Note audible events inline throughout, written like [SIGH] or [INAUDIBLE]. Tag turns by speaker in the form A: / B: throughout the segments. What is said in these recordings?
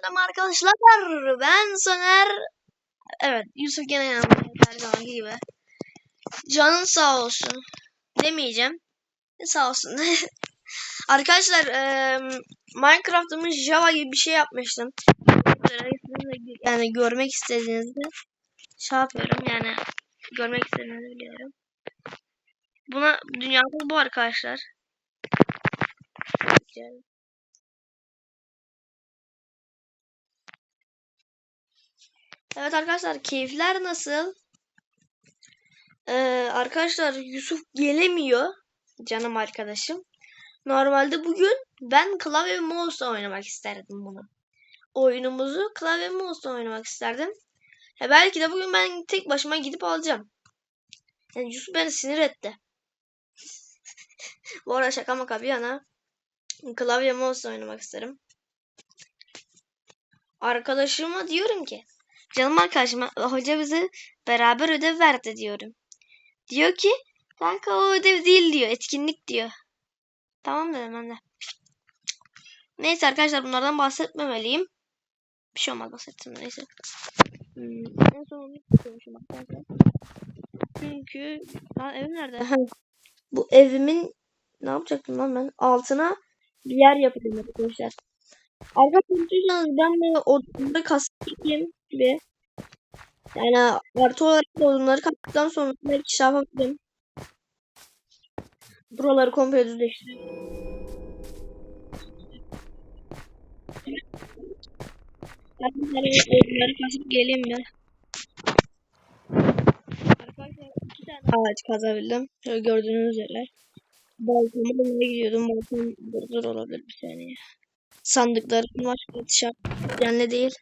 A: Selam arkadaşlar. Ben Soner. Evet Yusuf gene yanımda her zamanki gibi. Canın sağ olsun. Demeyeceğim. Sağ olsun. [LAUGHS] arkadaşlar eee Minecraft'ımı Java gibi bir şey yapmıştım. Yani görmek istediğinizde şey yapıyorum yani görmek istediğinizi biliyorum. Buna dünyada bu arkadaşlar. Evet arkadaşlar keyifler nasıl? Ee, arkadaşlar Yusuf gelemiyor. Canım arkadaşım. Normalde bugün ben klavye ve oynamak isterdim bunu. Oyunumuzu klavye ve oynamak isterdim. E belki de bugün ben tek başıma gidip alacağım. Yani Yusuf beni sinir etti. [LAUGHS] Bu arada şaka maka bir yana klavye mouse'la oynamak isterim. Arkadaşıma diyorum ki Canım arkadaşım hoca bize beraber ödev verdi diyorum. Diyor ki kanka o ödev değil diyor. Etkinlik diyor. Tamam dedim ben de. Neyse arkadaşlar bunlardan bahsetmemeliyim. Bir şey olmaz bahsettim neyse. Hmm, en son onu istiyormuşum arkadaşlar. Çünkü lan evim nerede? Bu evimin ne yapacaktım lan ben? Altına bir yer yapacağım arkadaşlar. Arkadaşlar ben de odamda kasayım gibi yani artı olarak da odunları kattıktan sonra belki şey yapabilirim. Buraları komple düzleştireyim. Arkadaşlar odunları kasıp geleyim mi? Arkadaşlar iki tane ağaç kazabildim. Şöyle gördüğünüz üzere. Balkona gidiyordum. Balkon burada olabilir bir saniye. Sandıklarım var. Yatışak. Yani değil.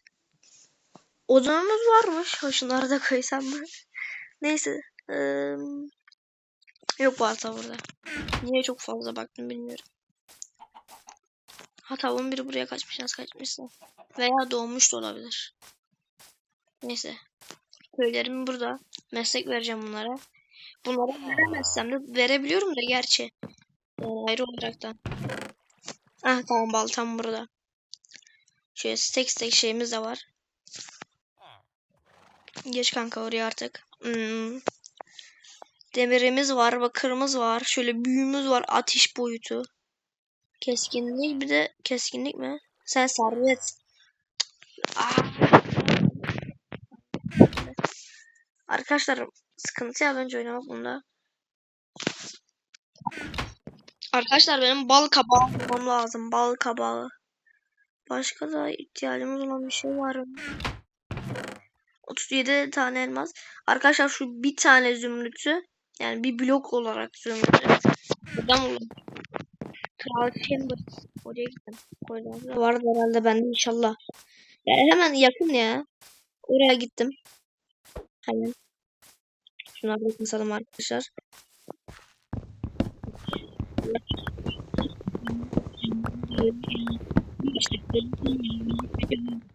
A: Odamız varmış. Şunları da koysam mı? Neyse. Ee, yok balta burada. Niye çok fazla baktım bilmiyorum. Ha tavuğun biri buraya kaçmış. Nasıl kaçmışsa. Veya doğmuş da olabilir. Neyse. Köylerim burada. Meslek vereceğim bunlara. Bunlara veremezsem de verebiliyorum da gerçi. Ayrı olaraktan. Ah tamam baltam burada. Şöyle tek tek şeyimiz de var. Geç kanka oraya artık. Hmm. Demirimiz var, bakırımız var. Şöyle büyümüz var, ateş boyutu. Keskinlik bir de keskinlik mi? Sen servet. Ah. Arkadaşlar sıkıntı ya bence oynamak bunda. Arkadaşlar benim bal kabağı bulmam lazım. Bal kabağı. Başka da ihtiyacımız olan bir şey var mı? 37 tane elmas. Arkadaşlar şu bir tane zümrütü yani bir blok olarak zümrütü. Buradan buldum. Kral Chamber. Oraya gittim. Orada vardı herhalde bende inşallah. Yani hemen yakın ya. Oraya gittim. Hemen. Şunları da arkadaşlar.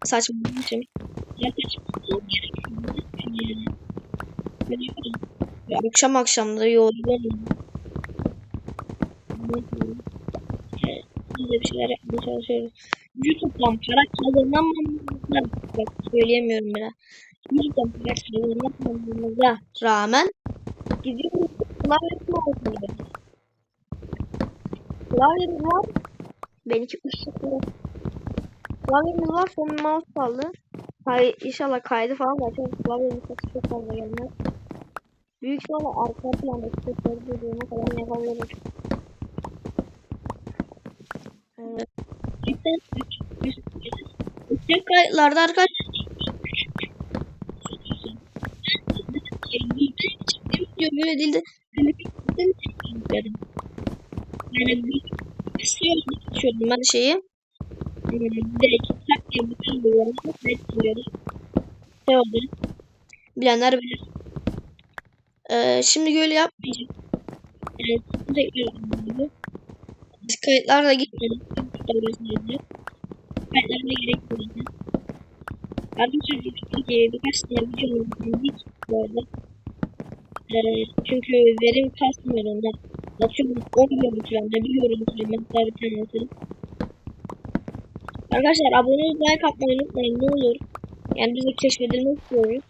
A: Saçma bir şey. Ya akşam akşam da yoruldum. Biz de bir şeyler yapmaya çalışıyoruz. YouTube'dan para kazanamamamıza bak söyleyemiyorum bile. YouTube'dan para kazanamamamıza rağmen gidiyoruz klavyesini alıyoruz. Klavyemiz var. Benimki ışıklı. Klavyemiz var sonra mouse kaldı. Hay inşallah kaydı falan da çok klavyenin sesi çok fazla gelmez. Büyük ihtimalle arka planda sesleri duyduğuma kadar yapabilirim. Evet. Cidden yüksek kayıtlarda arkadaşlar böyle değil de yani bir şey ben şeyi direkt tak diye bütün duyuyoruz. Net duyuyoruz. Ne oldu? Bilenler bilir. Ee, şimdi böyle yapmayacağım. Evet, tekrar yapmayacağım. Kayıtlar da gitmedi. Kayıtlar da gerek yok. Arkadaşlar Türkiye'ye birkaç tane video izledik bu. Ee, çünkü verim kasmıyor ondan. Atıyorum 10 görüntülemde bir görüntüleme hatta bir tanesi. Arkadaşlar abone olup like atmayı unutmayın ne olur. Yani biz de keşfedilmek istiyoruz.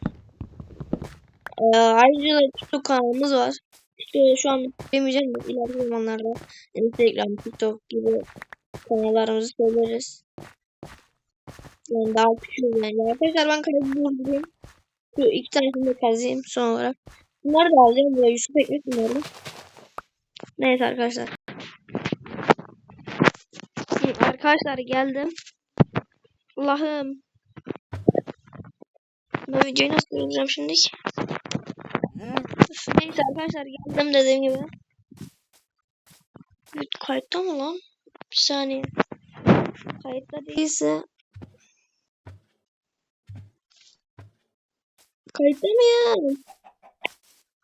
A: Ee, ayrıca da TikTok kanalımız var. İşte şu an demeyeceğim de ileriki zamanlarda Instagram, TikTok gibi kanallarımızı söyleriz. Yani daha küçük yani. Arkadaşlar ben kaydı durdurayım. Şu iki tanesini de kazıyım son olarak. Bunları da alacağım buraya. Yusuf Ekmek bunları. Neyse arkadaşlar. Arkadaşlar geldim. Allah'ım. Bu videoyu nasıl durduracağım şimdi? Neyse arkadaşlar geldim dediğim gibi. Kayıtta mı lan? Bir saniye. Kayıtta değilse. Kayıtta mı ya?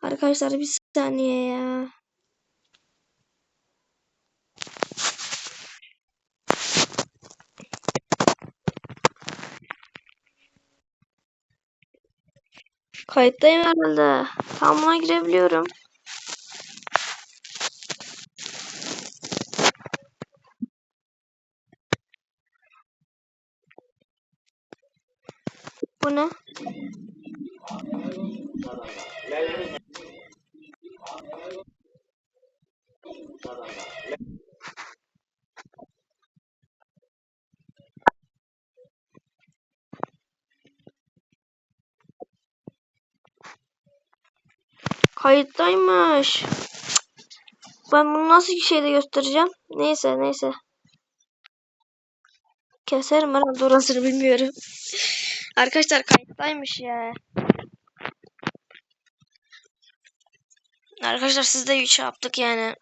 A: Arkadaşlar bir saniye ya. Kayıttayım herhalde. Tam buna girebiliyorum. Bu ne? Kayıttaymış. Ben bunu nasıl bir şeyde göstereceğim? Neyse neyse. Keserim herhalde orasını bilmiyorum. [LAUGHS] Arkadaşlar kayıttaymış ya. Arkadaşlar siz de şey yaptık yani.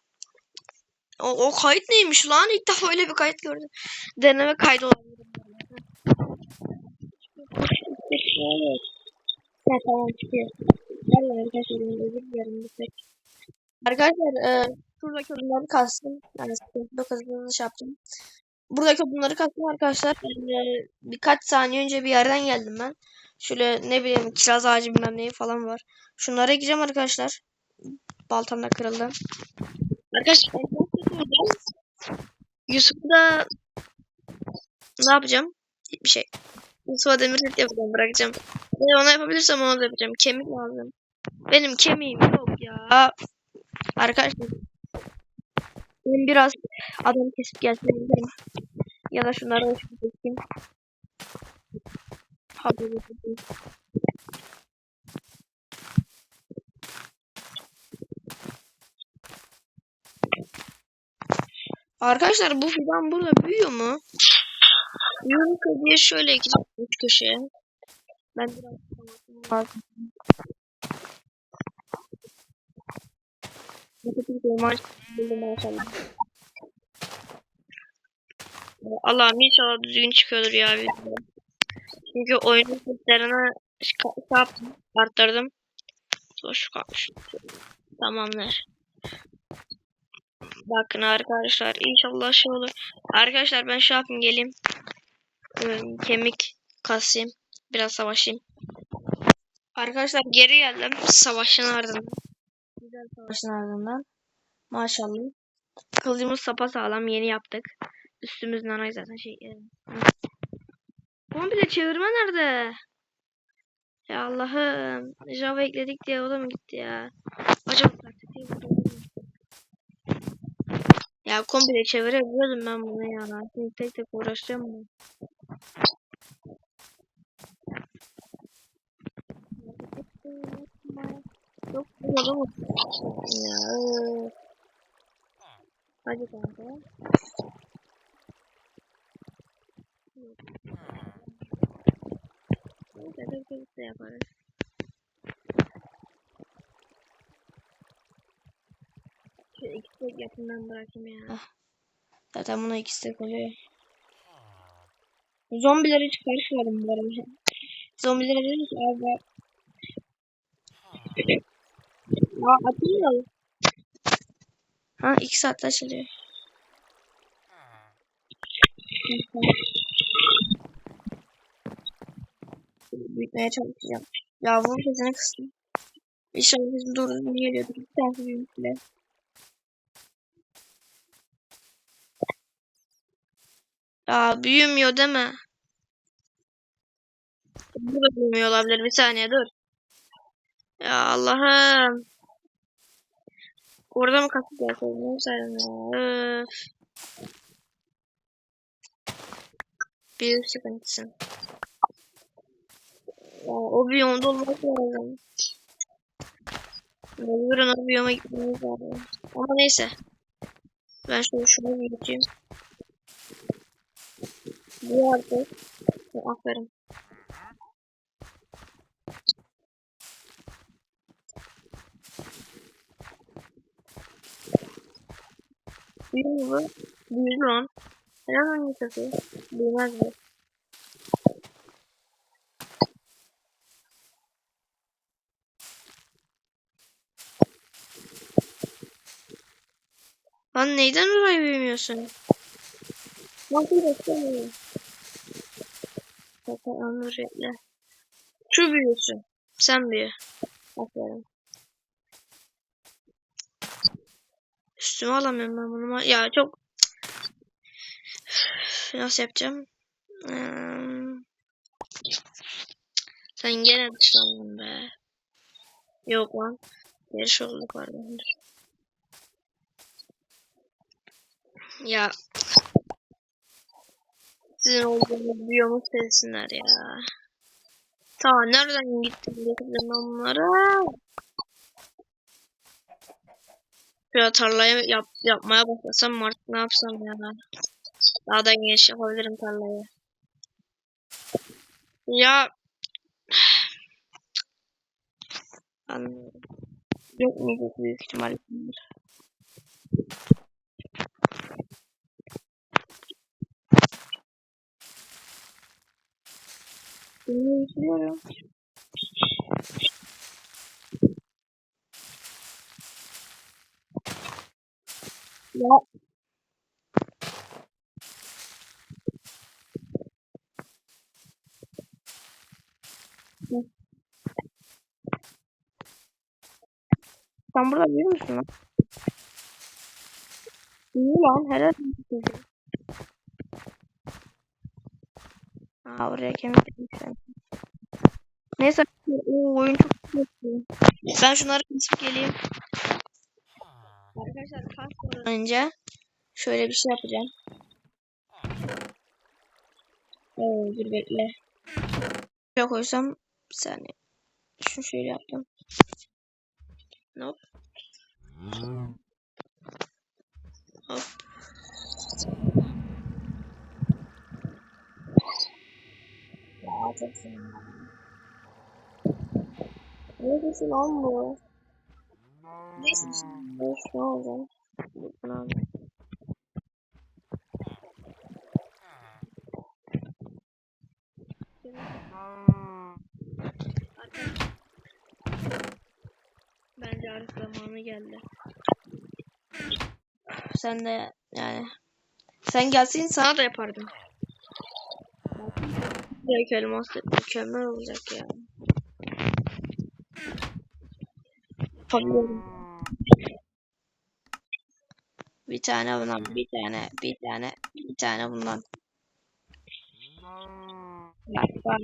A: O, o kayıt neymiş lan? İlk defa öyle bir kayıt gördüm. Deneme kaydı olabilir. Evet. Ha, tamam çıkıyor. Vallahi arkadaşlar ben özür dilerim bir tek. Arkadaşlar e, şuradaki odunları kastım. Yani çok hızlı şey yaptım. Buradaki odunları kastım arkadaşlar. E, birkaç saniye önce bir yerden geldim ben. Şöyle ne bileyim kiraz ağacı bilmem neyi falan var. Şunlara gireceğim arkadaşlar. Baltam da kırıldı. Arkadaşlar Yusuf'da ne yapacağım? Hiçbir şey. Yusuf'a demir set yapacağım bırakacağım. Ve ona yapabilirsem onu da yapacağım. Kemik lazım. Benim kemiğim yok ya. Arkadaşlar. Ben biraz adam kesip gelsem Ya da şunları hoş keseyim. Bakalım. Arkadaşlar bu fidan burada büyüyor mu? Yumurta diye şöyle ekeceğim üç köşeye. Ben biraz lazım. maşallah. Allah'ım inşallah düzgün çıkıyordur ya video. Çünkü oyunun seslerine şey yaptım, arttırdım. Hoş kalmış. Tamamdır. Bakın arkadaşlar inşallah şey olur. Arkadaşlar ben şey yapayım geleyim. Ee, kemik kasayım. Biraz savaşayım. Arkadaşlar geri geldim. Savaşın ardından. Güzel savaşın ardından. Maşallah. Kılıcımız sapa sağlam yeni yaptık. Üstümüz nanay zaten şey. Komple çevirme nerede? Ya Allah'ım. Java ekledik diye o da mı gitti ya? Acaba taktik diye Ya komple çevirebiliyordum ben bunu ya. Şimdi tek tek uğraşacağım mı? Yok bu da mı? Ya. Hadi kanka. Neyse tek yaparız. Şöyle iki tek yakından bırakayım ya. Zaten buna iki tek oluyor. Zombileri hiç karışmadım bu arada. Zombilere dedim ki abi Aa atıyor. Ha iki saat açılıyor. Büyütmeye çalışacağım. Ya bunun sesini kıstım. İnşallah bizim doğru geliyordur. Bir tanesi büyümüşle. Ya büyümüyor deme. Bu da büyümüyor olabilir. Bir saniye dur. Ya Allah'ım. Orada mı kasıp gelseydim? Ne saydım ya. Öf. Büyük sıkıntısın. Ya, o biyomda olmak lazım. Mecburen o biyoma gitmemiz lazım. Ama neyse. Ben şöyle şunu büyüteyim. Bu artık. Aferin. Büyür mü? Büyür lan. Neden hangi takıyor? Büyümez mi? Lan neyden dolayı büyümüyorsun? Nasıl beklemiyorum? Zaten anlayacaklar. Şu büyüsün. Sen büyü. Aferin. Üstüme alamıyorum ben bunu. Ya çok... Nasıl yapacağım? Hmm. Sen gene dışlandın be. Yok lan. Yarış olduk. Dur. Ya. Sizin olduğunuz biyomu sevsinler ya. Ta nereden gittim ben bunlara? Şöyle tarlaya yap, yapmaya başlasam artık ne yapsam ya. Daha da geniş yapabilirim tarlayı. Ya. [SIGHS] Anlıyorum. Yok mu büyük ihtimalle. Bunu izliyorum. Ya. Sen burada büyür müsün lan? İyi lan helal Aa oraya kemik demişler. Neyse o oyun çok güzel. Ben şunları kesip geleyim. Arkadaşlar kalkmadan önce şöyle bir şey yapacağım. Oo, dur bekle. Şöyle koysam bir saniye. Şunu şöyle yaptım. Hop. Hop. Ya. Neredesin bu? Neyse şimdi ne oldu? Bence artık zamanı geldi. Sen de yani sen gelsin sana da yapardım. Direkt elmas mükemmel olacak ya. Yapabiliyorum. Bir tane bundan, bir tane, bir tane, bir tane bundan. Bak bak.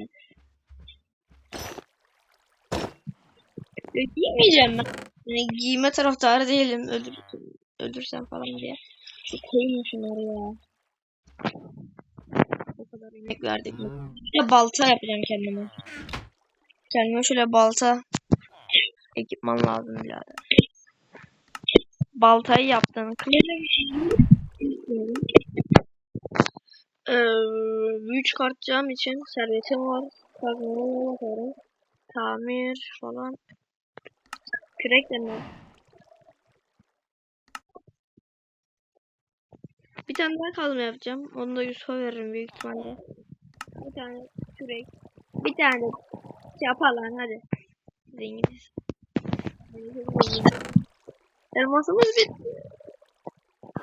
A: Ya, Giymeyeceğim ben. Yani giyme taraftarı değilim. Öldür, öldürsem falan diye. Şu koyun şunları ya. O kadar emek verdik. Ya balta yapacağım kendime. Kendime şöyle balta ekipman lazım birader. Baltayı yaptım. Ee, büyü çıkartacağım için servetim var. Kazmaya bakarım. Tamir falan. Kürek de mi? Bir tane daha kazma yapacağım. Onu da Yusuf'a veririm büyük ihtimalle. Bir tane kürek. Bir tane yapalım hadi. Zenginiz. Elmasımız bitti.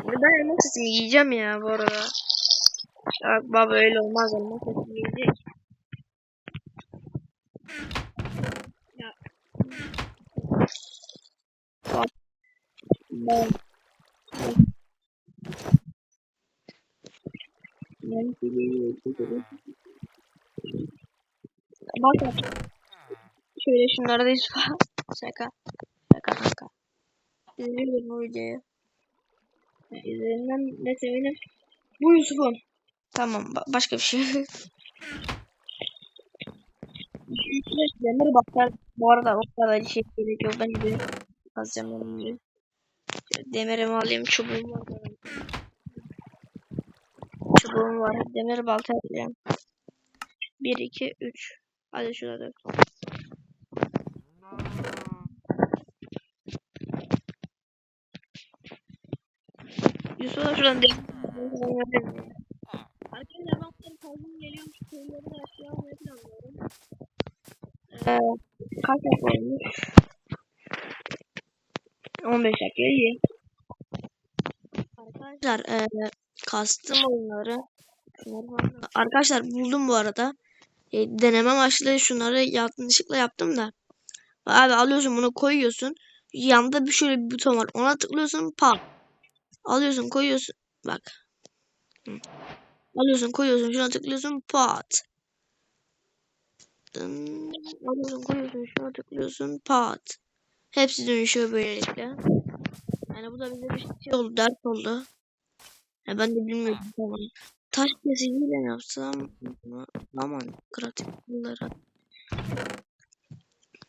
A: Ben elmas sesini yiyeceğim ya bu arada. Ya baba öyle olmaz elmas sesini yiyecek. Ya. Bak. Ben. Bak şöyle şunları da Yusuf'a. Şaka. Şaka şaka. İzliyorum o videoyu. İzlerinden ne sevinim. Bu Yusuf'un. Tamam ba- başka bir şey. Demir baklar. Bu arada o kadar şey gerek yok. Ben de kazacağım onu. Demirimi alayım. Çubuğum var. Çubuğum var. Demir balta yapacağım. 1, 2, 3. Hadi şurada dök. Yusuf'a şuradan demir. Arkadaşlar ben bunları kazdım geliyorum. Şu köyleri aşağı almayı planlıyorum. Ee, kaç dakika olmuş? 15 dakika iyi. Arkadaşlar e, kastım falan- Arkadaşlar buldum bu arada. E, deneme amaçlı şunları yanlışlıkla yaptım da. Abi alıyorsun bunu koyuyorsun. Yanında bir şöyle bir buton var. Ona tıklıyorsun pat. Alıyorsun koyuyorsun. Bak. Alıyorsun koyuyorsun şuna tıklıyorsun pat. Alıyorsun koyuyorsun şuna tıklıyorsun pat. Hepsi dönüşüyor böylelikle. Yani bu da bize bir şey oldu, ders oldu. Ya ben de bilmiyorum tamam. Taş kesiciyle mi yapsam? Aman kreatif olarak.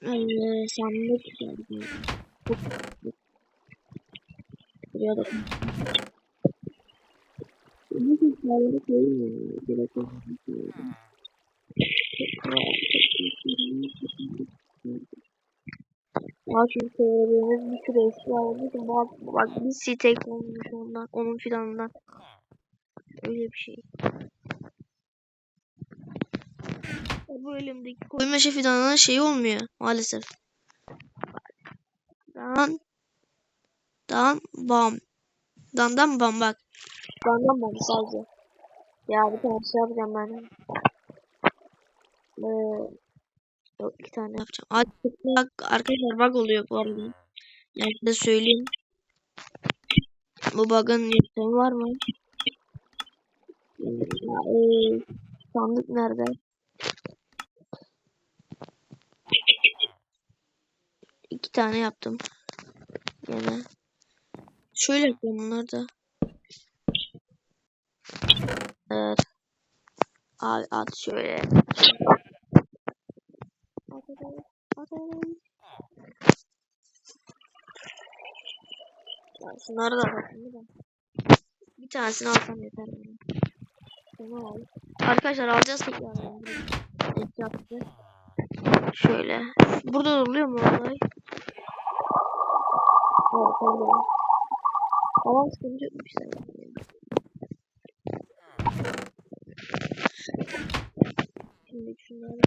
A: Ee, sandık geldi. Buraya da bu hikayeleri koymuyor. Gerek yok. Ya çünkü söylediğimiz bir sürü eşya olmuş. Bak, bak bir stek olmuş ondan, onun filanından. Öyle bir şey. Bu elimdeki koyma fidanının şeyi olmuyor maalesef. Dan dan bam. Dandan bam bak. Dandan bam sadece. Ya bir tane şey yapacağım ben. Ee, iki tane yapacağım. Bak arkadaşlar bug oluyor bu arada. Yani size söyleyeyim. Bu bug'ın yöntemi var mı? Ya, ee, sandık nerede? İki tane yaptım. Yine. Şöyle yapıyorum bunları da. Evet. Abi at şöyle. Ya şunları da bakayım da. Bir tanesini alsam yeter. Şunu al. Arkadaşlar alacağız tekrar. Et yaptı. Şöyle. Burada da oluyor mu olay? Evet oluyor. Tamam sıkıntı yok bir şey. Şimdi şunları.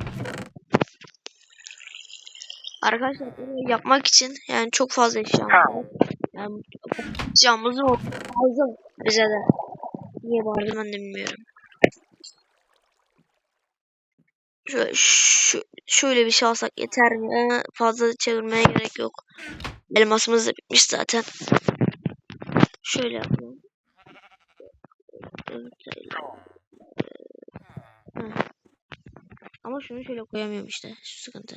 A: Arkadaşlar bunu yapmak için yani çok fazla eşya var. Yani eşyamız lazım bize de. Niye bağırdım ben de bilmiyorum. Şöyle, şu, şöyle bir şey alsak yeter mi? Fazla çevirmeye gerek yok. Elmasımız da bitmiş zaten. Şöyle yapalım. Ama şunu şöyle koyamıyorum işte. Şu sıkıntı.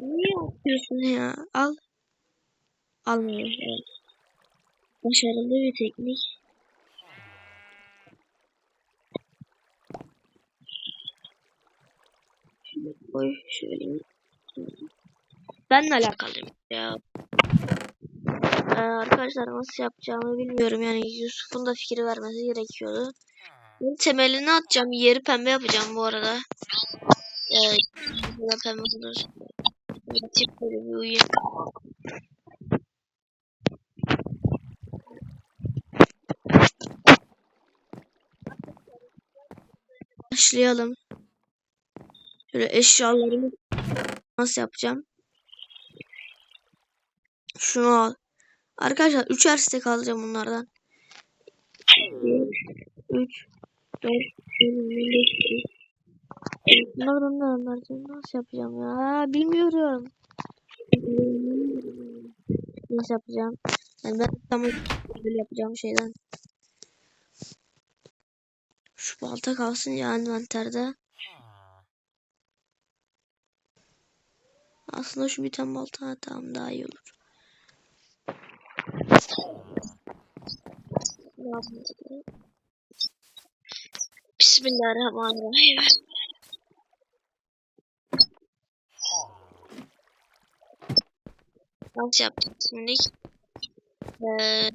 A: Niye yapıyorsun ya? Al. Almıyor. Evet. Başarılı bir teknik. Şöyle koy. Şöyle. Benle alakalıyım ya. Ee, arkadaşlar nasıl yapacağımı bilmiyorum. Yani Yusuf'un da fikir vermesi gerekiyordu. Ben temelini atacağım. Yeri pembe yapacağım bu arada. Burada pembe olur. Bitir kulübü Başlayalım. Şöyle eşyalarımı nasıl yapacağım? Şunu al. Arkadaşlar 3'er stek alacağım bunlardan. 3 4 5 6 7. Bunları nasıl yapacağım ya? Bilmiyorum. Nasıl yapacağım? Yani ben tam böyle yapacağım şeyden. Şu balta kalsın ya envanterde. Aslında şu bir tane balta tamam daha iyi olur. Bismillahirrahmanirrahim. Nasıl yapacağız şimdi? Ee,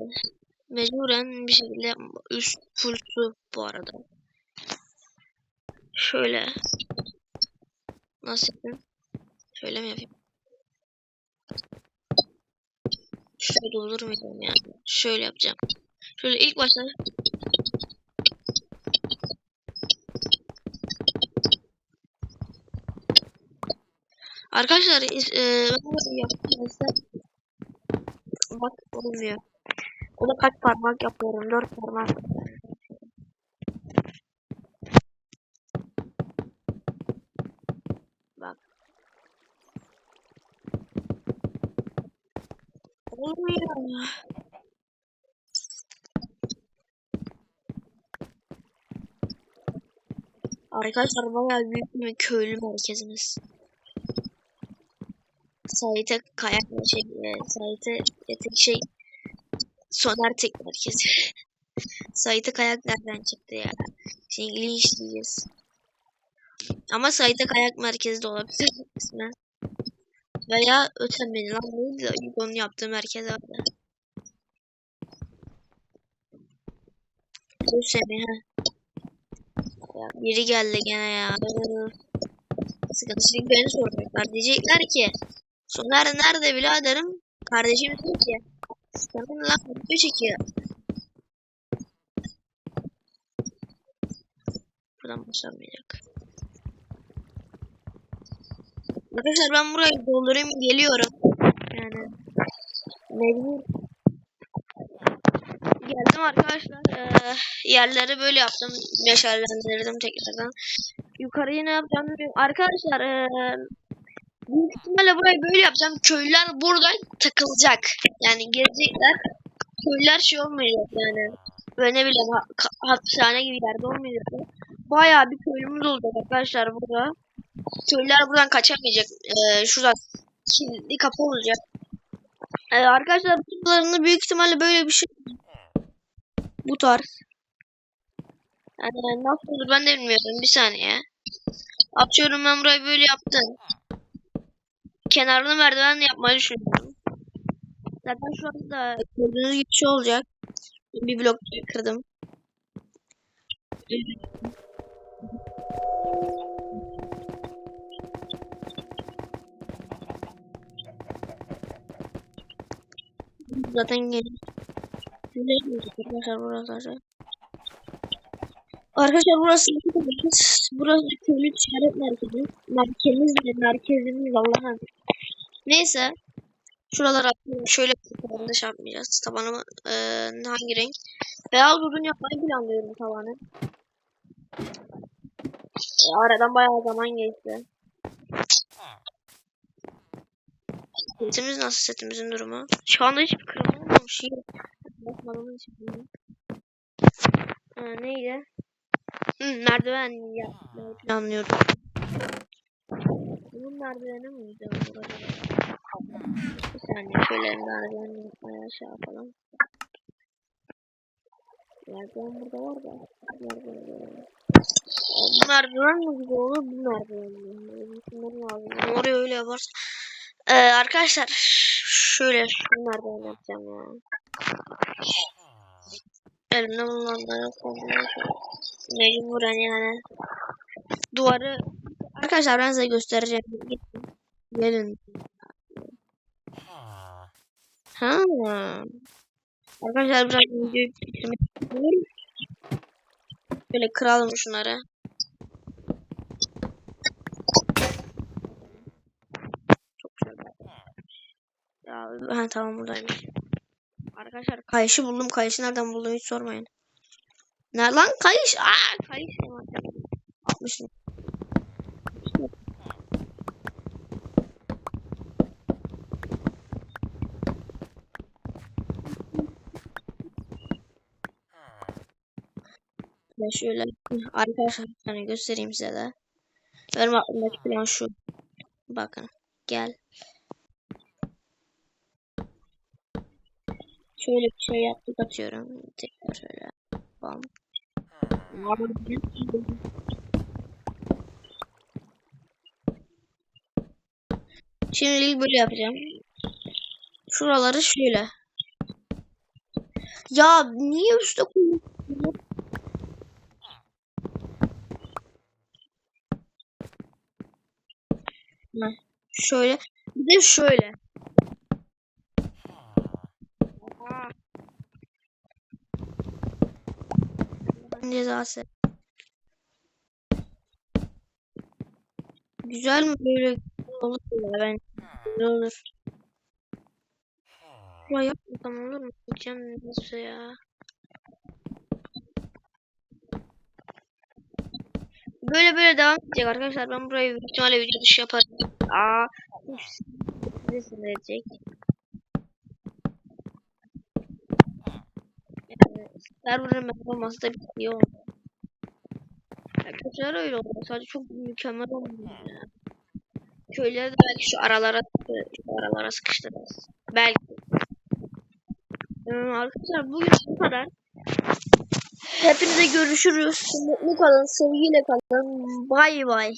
A: mecburen bir şekilde üst full su bu arada. Şöyle. Nasıl yapayım? Şöyle mi yapayım? Şöyle olur muyum ya? Şöyle yapacağım. Şöyle ilk başta Arkadaşlar e, ben yaptım mesela. Bak olmuyor. O da kaç parmak yapıyorum? Dört parmak. Bak. Olmuyor. Arkadaşlar bayağı büyük bir köylü merkezimiz. Sait'e kayak şey, e, Sait'e tek şey Soner tek merkezi. Sait'e kayak nereden çıktı ya? Şimdi linç diyeceğiz. Ama Sait'e kayak merkezi de olabilir ismi. Veya Ötemen lan de Yugo'nun yaptığı merkez vardı. Ötemi ha. Ya biri geldi gene ya. Sıkıntı şimdi beni soracaklar. Diyecekler ki Soner nerede biraderim? Kardeşim diyor ki senin lan video çekiyor. Buradan başlamayacak. Arkadaşlar ben burayı doldurayım geliyorum. Yani mecbur. Geldim arkadaşlar. Ee, yerleri böyle yaptım. Meşallendirdim tekrardan. Yukarıyı ne yapacağım bilmiyorum. Arkadaşlar ee, ihtimalle burayı böyle yapacağım. Köylüler burada takılacak. Yani gelecekler. Köylüler şey olmayacak yani. Böyle ne bileyim hapishane gibi yerde olmayacak. Bayağı bir köylümüz olacak arkadaşlar burada. Köylüler buradan kaçamayacak. Ee, şurada kilitli kapı olacak. Ee, arkadaşlar buralarında büyük ihtimalle böyle bir şey bu tarz. Yani nasıl olur ben de bilmiyorum. Bir saniye. Atıyorum ben burayı böyle yaptım. Kenarını merdiven yapmayı düşünüyorum. Zaten şu anda gördüğünüz gibi şey olacak. Bir blok kırdım. Zaten. Güzel arkadaşlar burası. Arkadaşlar Arkadaşlar burası burası köylü ticaret merkezi. Merkezimiz merkezimiz Allah'ım. Neyse. Şuralara. Şöyle tabanında şey yapmayacağız. Tabanı e, hangi renk? Beyaz odun yapmayı planlıyorum tavanı. E, aradan bayağı zaman geçti. Setimiz nasıl setimizin durumu? Şu anda hiçbir kırılma olmamış. Bakmadığımız için bilmiyorum. Ha, neydi? Hı, merdiven yapmayı planlıyorum. Bunun merdiveni miydi burada? Bir saniye şöyle merdiven yapmaya şey yapalım. Merdiven burada var da. Merdiven. Bu merdiven mi güzel olur? Bu merdiven mi? Düşünmem lazım. Oraya öyle yaparsa. Ee, arkadaşlar şöyle şu merdiven yapacağım ya. Elimde bulunanları kontrol Mecburen yani. Duvarı Arkadaşlar ben size göstereceğim. Gelin. Ha. Arkadaşlar biraz videoyu bitirmek. Böyle kıralım şunları. Ya ha, tamam buradaymış. Arkadaşlar kayışı buldum. Kayışı nereden buldum hiç sormayın. Ne lan kayış? Aa kayış. Atmışım. Ya şöyle arkadaşlar hani göstereyim size de. Benim aklımdaki plan şu. Bakın gel. Şöyle bir şey yaptık atıyorum. Tekrar şöyle. Bam. Şimdi böyle yapacağım. Şuraları şöyle. Ya niye üstte koyuyorsun? Heh, Şöyle. Bir de şöyle. Cezası. Güzel mi böyle olur ya ben güzel olur. Ya yapmasam olur mu? Gideceğim nasıl ya? Böyle böyle devam edecek arkadaşlar. Ben burayı büyük ihtimalle video dışı yaparım. Aa, size sinirlenecek. Yani, server'ın ben olması da bir iyi oldu. Kötüler öyle oldu. Sadece çok mükemmel oldu ya. Köyleri de belki şu aralara şu aralara sıkıştırırız. Belki. Ee, arkadaşlar bugün bu kadar. Hepinize görüşürüz. Mutlu kalın, sevgiyle kalın. Bay bay.